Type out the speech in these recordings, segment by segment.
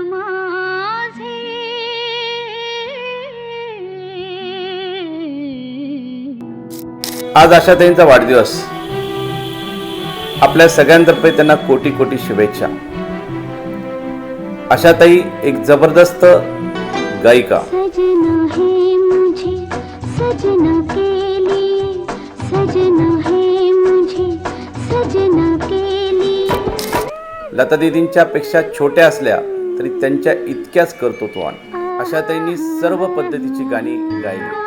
माझे. आज आशाताईंचा वाढदिवस. आपल्या सगळ्यांतर्फे त्यांना कोटी कोटी शुभेच्छा. आशाताई एक जबरदस्त गायिका. सजना है मुझे सजना के लतादीदींच्या पेक्षा छोट्या असल्या तरी त्यांच्या इतक्याच कर्तृत्वान आशाताईंनी सर्व पद्धतीची गाणी गायली.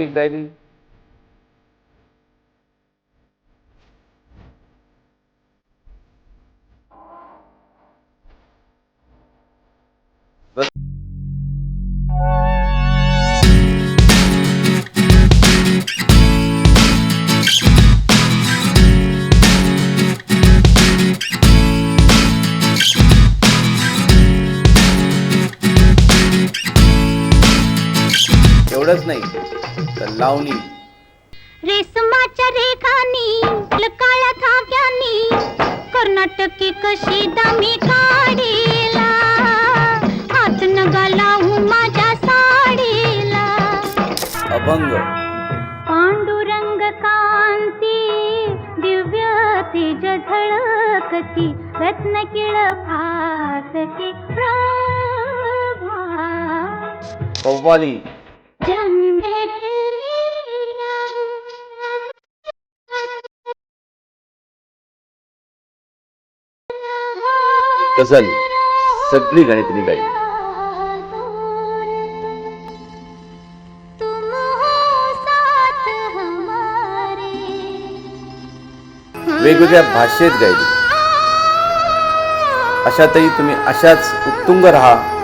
आपकी डायरी एवढंच नाही तर लावणी. रेशमाच्या रेखानी काळ्या धाग्यानी कर्नाटकी कशी दामी काढीला. हात नगा लावू माझ्या साडीला. अभंग. पांडुरंग कांती दिव्य तेज झळकती रत्नकिळ फासती प्रभा. कव्वाली. गझल सगळी गाणी तिने गायली. वेगवेगळ्या भाषेत गायली. अशातही तुम्ही अशाच उत्तुंग राहा.